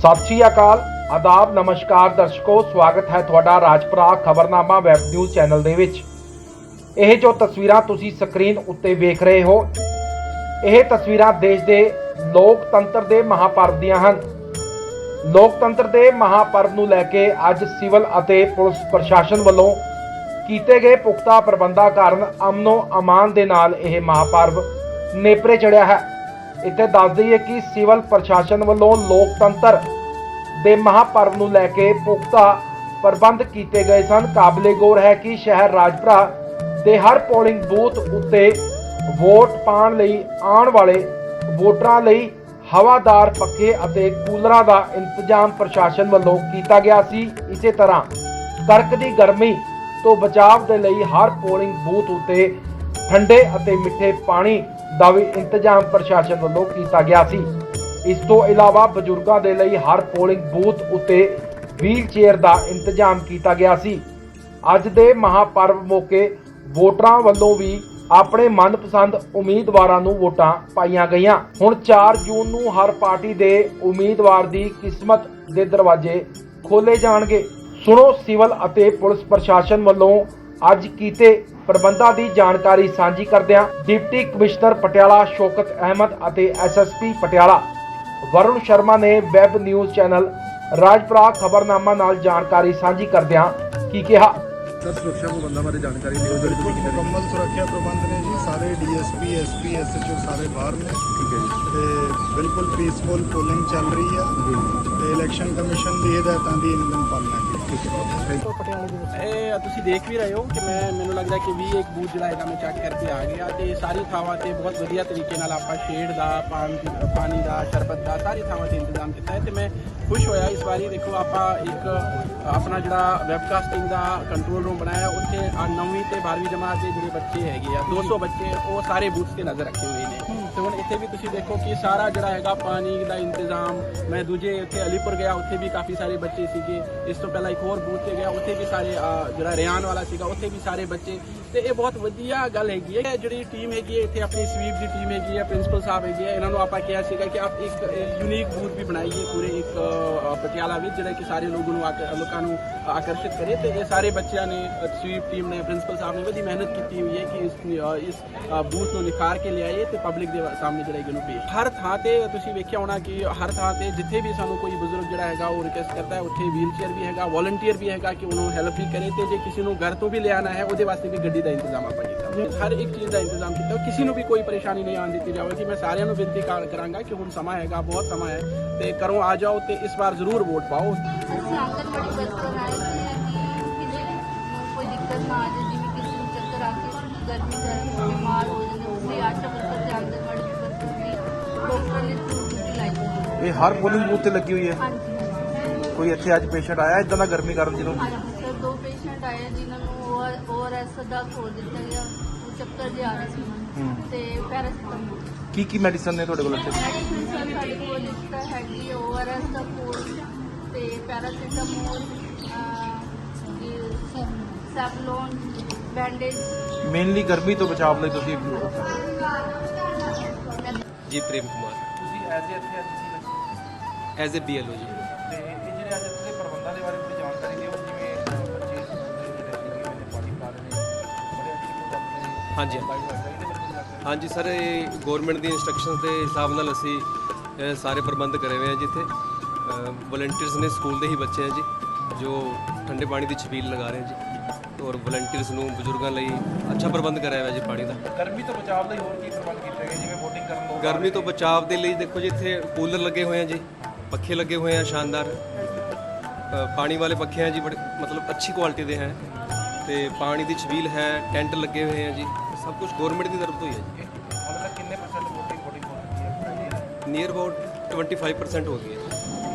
ਸਤਿ ਸ਼੍ਰੀ ਅਕਾਲ, ਆਦਾਬ, ਨਮਸਕਾਰ ਦਰਸ਼ਕੋ, ਸਵਾਗਤ ਹੈ ਤੁਹਾਡਾ Rajpura Khabarnama web news channel ਦੇ ਵਿੱਚ। ਇਹ ਜੋ ਤਸਵੀਰਾਂ ਤੁਸੀਂ ਸਕਰੀਨ ਉੱਤੇ ਵੇਖ ਰਹੇ ਹੋ, ਇਹ ਤਸਵੀਰਾਂ ਦੇਸ਼ ਦੇ ਲੋਕਤੰਤਰ ਦੇ ਮਹਾਪਰਵ ਦੀਆਂ ਹਨ। ਲੋਕਤੰਤਰ ਦੇ ਮਹਾਪਰਵ ਨੂੰ ਲੈ ਕੇ ਅੱਜ ਸਿਵਲ ਅਤੇ ਪੁਲਿਸ ਪ੍ਰਸ਼ਾਸਨ ਵੱਲੋਂ ਕੀਤੇ ਗਏ ਪੁਖਤਾ ਪ੍ਰਬੰਧਾਂ ਕਾਰਨ ਅਮਨੋ ਅਮਾਨ ਦੇ ਨਾਲ ਇਹ ਮਹਾਪਰਵ ਨੇਪਰੇ ਚੜਿਆ ਹੈ। ਇੱਥੇ ਦੱਸ ਦਈਏ ਕਿ ਸਿਵਲ ਪ੍ਰਸ਼ਾਸਨ ਵੱਲੋਂ ਲੋਕਤੰਤਰ ਦੇ ਮਹਾਪਰਵ ਨੂੰ ਲੈ ਕੇ ਪੁਖਤਾ ਪ੍ਰਬੰਧ ਕੀਤੇ ਗਏ ਸਨ। ਕਾਬਲੇ ਗੌਰ ਹੈ ਕਿ ਸ਼ਹਿਰ ਰਾਜਪੁਰਾ ਦੇ ਹਰ ਪੋਲਿੰਗ ਬੂਥ ਉੱਤੇ ਵੋਟ ਪਾਉਣ ਲਈ ਆਉਣ ਵਾਲੇ ਵੋਟਰਾਂ ਲਈ ਹਵਾਦਾਰ ਪੱਖੇ ਅਤੇ ਕੂਲਰਾਂ ਦਾ ਇੰਤਜ਼ਾਮ ਪ੍ਰਸ਼ਾਸਨ ਵੱਲੋਂ ਕੀਤਾ ਗਿਆ ਸੀ। ਇਸੇ ਤਰ੍ਹਾਂ ਕੜਕ ਦੀ ਗਰਮੀ ਤੋਂ ਬਚਾਅ ਦੇ ਲਈ ਹਰ ਪੋਲਿੰਗ ਬੂਥ ਉੱਤੇ ਠੰਡੇ ਅਤੇ ਮਿੱਠੇ ਪਾਣੀ ਦਾ ਵੀ ਇੰਤਜ਼ਾਮ ਪ੍ਰਸ਼ਾਸਨ ਵੱਲੋਂ ਕੀਤਾ ਗਿਆ ਸੀ। ਇਸ ਤੋਂ ਇਲਾਵਾ ਬਜ਼ੁਰਗਾਂ ਦੇ ਲਈ ਹਰ ਪੋਲਿੰਗ ਬੂਥ ਉੱਤੇ ਵੀਲ ਦਾ ਇੰਤਜ਼ਾਮ ਕੀਤਾ ਗਿਆ ਸੀ। ਅੱਜ ਦੇ ਮਹਾਪਰਵ ਮੌਕੇ ਵੋਟਰਾਂ ਵੱਲੋਂ ਵੀ ਆਪਣੇ ਮਨਪਸੰਦ ਉਮੀਦਵਾਰਾਂ ਨੂੰ ਵੋਟਾਂ ਪਾਈਆਂ ਗਈਆਂ। ਹੁਣ 4 ਜੂਨ ਨੂੰ ਹਰ ਪਾਰਟੀ ਦੇ ਉਮੀਦਵਾਰ ਦੀ ਕਿਸਮਤ ਦੇ ਦਰਵਾਜ਼ੇ ਖੋਲੇ ਜਾਣਗੇ। ਸੁਣੋ ਸਿਵਲ ਅਤੇ ਪੁਲਿਸ ਪ੍ਰਸ਼ਾਸਨ ਵੱਲੋਂ ਅੱਜ ਕੀਤੇ ਪ੍ਰਬੰਧਾਂ ਦੀ ਜਾਣਕਾਰੀ ਸਾਂਝੀ ਕਰਦਿਆਂ ਡਿਪਟੀ ਕਮਿਸ਼ਨਰ ਪਟਿਆਲਾ ਸ਼ੌਕਤ ਅਹਿਮਦ ਅਤੇ S S P Patiala. Varun Sharma ਨੇ web news channel Rajpura Khabarnama ਨਾਲ ਜਾਣਕਾਰੀ ਸਾਂਝੀ ਕਰਦਿਆਂ ਕੀ ਕਿਹਾ। ਸਰ ਸੁਰੱਖਿਆ ਪ੍ਰਬੰਧਾਂ ਬਾਰੇ ਜਾਣਕਾਰੀ ਦਿਓ ਜਿਹੜੀ ਤੁਸੀਂ ਕਿਤੇ ਮੁਕੰਮਲ ਸੁਰੱਖਿਆ ਪ੍ਰਬੰਧ ਨੇ ਜੀ ਸਾਰੇ ਡੀਐਸਪੀ ਐਸਪੀ ਐਸਐਚਓ ਸਾਰੇ ਬਾਹਰ ਨੇ। ਠੀਕ ਹੈ ਜੀ। ਤੇ ਬਿਲਕੁਲ ਪੀਸਫੁਲ ਪੋਲਿੰਗ ਚੱਲ ਰਹੀ ਆ। ਤੇ ਇਲੈਕਸ਼ਨ ਕਮਿਸ਼ਨ ਦੀ ਹਦਾਇਤਾਂ ਦੀ ਇਹਨਾਂ ਪਾਲਣਾ ਕੀਤੀ ਹੈ। ਇਹ ਤੁਸੀਂ ਦੇਖ ਵੀ ਰਹੇ ਹੋ ਕਿ ਮੈਂ ਮੈਨੂੰ ਲੱਗਦਾ ਕਿ 20 ਇੱਕ ਬੂਥ ਜਿਹੜਾ ਹੈਗਾ ਮੈਂ ਚੈੱਕ ਕਰਕੇ ਆ ਗਿਆ ਤੇ ਸਾਰੀ ਥਾਵਾਂ ਤੇ ਬਹੁਤ ਵਧੀਆ ਤਰੀਕੇ ਨਾਲ ਆਪਾਂ ਸ਼ੇਡ ਦਾ ਪਾਣੀ ਪਾਣੀ ਦਾ ਸ਼ਰਬਤ ਦਾ ਸਾਰੀ ਥਾਵਾਂ ਤੇ ਇੰਤਜ਼ਾਮ ਕੀਤਾ ਹੈ ਤੇ ਮੈਂ ਖੁਸ਼ ਹੋਇਆ ਇਸ ਵਾਰੀ। ਦੇਖੋ ਆਪਾਂ ਇੱਕ ਆਪਣਾ ਜਿਹੜਾ ਵੈਬਕਾਸਟਿੰਗ ਦਾ ਕੰਟਰੋਲ ਰੂਮ ਬਣਾਇਆ, ਉੱਥੇ 9ਵੀਂ ਤੇ 12ਵੀਂ ਜਮਾਤ ਦੇ ਜਿਹੜੇ ਬੱਚੇ ਹੈਗੇ ਆ 200 ਬੱਚੇ, ਉਹ ਸਾਰੇ ਬੂਥ ਤੇ ਨਜ਼ਰ ਰੱਖੇ ਹੋਏ ਨੇ। ਤੇ ਹੁਣ ਇੱਥੇ ਵੀ ਤੁਸੀਂ ਦੇਖੋ ਕਿ ਸਾਰਾ ਜਿਹੜਾ ਹੈਗਾ ਪਾਣੀ ਦਾ ਇੰਤਜ਼ਾਮ, ਮੈਂ ਦੂਜੇ ਇੱਥੇ ਅਲੀਪੁਰ ਗਿਆ, ਉੱਥੇ ਵੀ ਕਾਫੀ ਸਾਰੇ ਬੱਚੇ ਸੀਗੇ। ਇਸ ਤੋਂ ਪਹਿਲਾਂ ਇੱਕ ਹੋਰ ਬੂਥ ਤੇ ਗਿਆ, ਉੱਥੇ ਵੀ ਸਾਰੇ ਜਿਹੜਾ ਰਿਆਨ ਵਾਲਾ ਸੀਗਾ, ਉੱਥੇ ਵੀ ਸਾਰੇ ਬੱਚੇ। ਤੇ ਇਹ ਬਹੁਤ ਵਧੀਆ ਗੱਲ ਹੈਗੀ ਹੈ। ਜਿਹੜੀ ਟੀਮ ਹੈਗੀ ਹੈ, ਇੱਥੇ ਆਪਣੀ ਸਵੀਪ ਦੀ ਟੀਮ ਹੈਗੀ ਹੈ ਪ੍ਰਿੰਸੀਪਲ ਸਾਹਿਬ ਹੈਗੇ ਹੈ। ਇਹਨਾਂ ਨੂੰ ਆਪਾਂ ਕਿਹਾ ਸੀਗਾ ਕਿ ਆਪ ਇੱਕ ਯੂਨੀਕ ਬੂਥ ਵੀ ਬਣਾਈਏ ਪੂਰੇ ਇੱਕ ਪਟਿਆਲਾ ਵਿੱਚ, ਜਿਹੜਾ ਕਿ ਸਾਰੇ ਲੋਕਾਂ ਨੂੰ ਆਕ- ਲੋਕਾਂ ਨੂੰ ਆਕਰਸ਼ਿਤ ਕਰੇ। ਤੇ ਇਹ ਸਾਰੇ ਬੱਚਿਆਂ ਨੇ ਸਵੀਪ ਟੀਮ ਨੇ ਪ੍ਰਿੰਸੀਪਲ ਸਾਹਿਬ ਨੇ ਬੜੀ ਮਿਹਨਤ ਕੀਤੀ ਹੋਈ ਹੈ ਕਿ ਇਸ ਇਸ ਬੂਥ ਨੂੰ ਨਿਖਾਰ ਕੇ ਲਿਆਏ। ਤੇ ਪਬਲਿਕ ਦੇ ਸਾਹਮਣੇ ਜਿਹੜਾ ਹੈਗਾ ਪੇਸ਼ ਹਰ ਥਾਂ ਤੇ ਤੁਸੀਂ ਵੇਖਿਆ ਹੋਣਾ ਕਿ ਹਰ ਥਾਂ ਤੇ ਜਿੱਥੇ ਵੀ ਸਾਨੂੰ ਕੋਈ ਬਜ਼ੁਰਗ ਜਿਹੜਾ ਹੈਗਾ, ਉਹ ਰਿਕਵੈਸਟ ਕਰਦਾ ਹੈ, ਉੱਥੇ ਵੀਲ ਚੇਅਰ ਵੀ ਹੈਗਾ ਵੋਲੰਟੀਅਰ ਵੀ ਹੈਗਾ ਕਿ ਉਹਨੂੰ ਹੈਲਪ ਵੀ ਕਰੇ ਤੇ ਜੇ ਕਿਸੇ ਨੂੰ ਘਰ ਤੋਂ ਵੀ ਲਿਆਣਾ ਹੈ, ਉਹਦੇ ਵਾਸਤੇ ਵੀ ਗੱਡੀ ਦਾ ਇੰਤਜ਼ਾਮ ਆਪਾਂ ਕੀਤਾ। ਹਰ ਇੱਕ ਚੀਜ਼ ਦਾ ਇੰਤਜ਼ਾਮ ਕੀਤਾ, ਕਿਸੇ ਨੂੰ ਵੀ ਕੋਈ ਪਰੇਸ਼ਾਨੀ ਨਹੀਂ ਆਉਣ ਦਿੱਤੀ ਜਾਵੇਗੀ। ਮੈਂ ਸਾਰਿਆਂ ਨੂੰ ਬੇਨਤੀ ਕਰਾਂਗਾ ਕਿ ਹੁਣ ਸਮਾਂ ਹੈਗਾ, ਬਹੁਤ ਸਮਾਂ ਹੈ ਤੇ ਕਰੋ ਆ ਜਾਓ ਤੇ ਇਸ ਵਾਰ ਜ਼ਰੂਰ ਵੋਟ ਪਾਓ। ਅਸੀਂ ਆਂਗਨਵਾੜੀ ਵਰਕਰ ਆਏ ਕਿ ਕੋਈ ਦਿੱਕਤ ਨਾ ਆ ਜਾਏ ਜਿਵੇਂ ਕਿਸੇ ਨੂੰ ਚੱਕਰ ਆ ਕੇ ਗਰਮੀ ਕਰਕੇ ਇਹ ਹਰ ਪੋਲਿੰਗ ਬੂਥ ਤੇ ਲੱਗੀ ਹੋਈ ਹੈ। ਹਾਂਜੀ ਕੋਈ ਇੱਥੇ ਅੱਜ ਪੇਸ਼ੈਂਟ ਆਇਆ ਇਦਾਂ ਦਾ ਗਰਮੀ ਕਾਰਨ ਜਿਹਨੂੰ ਹਾਂਜੀ ਸਰ ਦੋ ਪੇਸ਼ੈਂਟ ਆਏ ਆ ਜਿਨ੍ਹਾਂ ਨੂੰ ਓਆਰਐਸ ਦਾ ਖੋਲ ਦਿੱਤਾ ਗਿਆ ਉਹ ਚੱਕਰ ਜੇ ਆ ਰਹੇ ਸੀ। ਤੇ ਪੈਰਾਸੀਟਾਮੋਲ ਕੀ ਕੀ ਮੈਡੀਸਨ ਨੇ ਤੁਹਾਡੇ ਕੋਲ ਇੱਥੇ? ਮੈਡੀਸਿਨ ਸਰ ਸਾਡੇ ਕੋਲ ਲਿਸਟ ਹੈਗੀ ਓਆਰਐਸ ਦਾ ਕੋਲ ਤੇ ਪੈਰਾਸੀਟਾਮੋਲ ਸੈਵਲੋਨ ਬੈਂਡੇਜ। ਮੇਨਲੀ ਗਰਮੀ ਤੋਂ ਬਚਾਅ ਲਈ ਤੁਸੀਂ ਜੀ ਪ੍ਰੇਮ ਕੁਮਾਰ। ਤੁਸੀਂ ਐਜ਼ ਇੱਥੇ ਅੱਜ ਐਜ਼ ਅ ਬੀਐਲਓ ਜੀ। ਤੇ ਇਹ ਜਿਹੜੇ ਅੱਜ ਇੱਥੇ ਦੇ ਪ੍ਰਬੰਧਾਂ ਦੇ ਬਾਰੇ ਥੋੜੀ ਜਾਣਕਾਰੀ ਦਿਓ ਜਿਵੇਂ ਅਹ, ਬੱਚੇ ਜਿਹੜੇ ਹੋਏ ਨੇ ਪਾਣੀ ਪਾ ਰਹੇ ਨੇ ਬੜੇ ਅੱਛੇ ਪ੍ਰੋਗਰਾਮ ਨੇ ਹਾਂਜੀ। ਇਹਦੇ ਦੱਸੋ ਹਾਂਜੀ ਸਰ ਇਹ ਗਵਰਨਮੈਂਟ ਦੀ ਇਨਸਟਰਕਸ਼ਨਸ ਦੇ ਹਿਸਾਬ ਨਾਲ ਅਸੀਂ ਅ, ਸਾਰੇ ਪ੍ਰਬੰਧ ਕਰੇ ਹੋਏ ਹਾਂ ਜਿੱਥੇ ਵੋਲੰਟੀਅਰਸ ਨੇ ਸਕੂਲ ਦੇ ਹੀ ਬੱਚੇ ਆ ਜੀ ਜੋ ਠੰਡੇ ਪਾਣੀ ਦੀ ਛਬੀਲ ਲਗਾ ਰਹੇ ਜੀ। ਔਰ ਵੋਲੰਟੀਅਰਸ ਨੂੰ ਬਜ਼ੁਰਗਾਂ ਲਈ ਅੱਛਾ ਪ੍ਰਬੰਧ ਕਰਾਇਆ ਹੋਇਆ ਜੀ ਪਾਣੀ ਦਾ। ਗਰਮੀ ਤੋਂ ਬਚਾਅ ਲਈ ਹੋਰ ਕੀ ਪ੍ਰਬੰਧ ਕੀਤੇ ਗਏ ਜਿਵੇਂ VOTING ਕਰਨ ਤੋਂ ਗਰਮੀ ਤੋਂ ਬਚਾਅ ਦੇ ਲਈ ਦੇਖੋ ਜੀ ਇੱਥੇ ਕੂਲਰ ਲੱਗੇ ਹੋਏ ਆ ਜੀ। ਪੱਖੇ ਲੱਗੇ ਹੋਏ ਆ ਸ਼ਾਨਦਾਰ। ਪਾਣੀ ਵਾਲੇ ਪੱਖੇ ਆ ਜੀ ਬੜੇ ਮਤਲਬ ਅੱਛੀ ਕੁਆਲਿਟੀ ਦੇ ਹੈ। ਤੇ ਪਾਣੀ ਦੀ ਛਬੀਲ ਹੈ ਟੈਂਟ ਲੱਗੇ ਹੋਏ ਆ ਜੀ। ਸਭ ਕੁਝ ਗਵਰਨਮੈਂਟ ਦੀ ਤਰਫ ਤੋਂ ਹੀ ਹੈ ਜੀ। ਕਿੰਨੇ ਪਰਸੈਂਟ ਹੋ ਚੁੱਕੀ ਹੈ? ਨੀਅਰ ਅਬਾਊਟ 25% ਹੋ ਗਈ ਹੈ।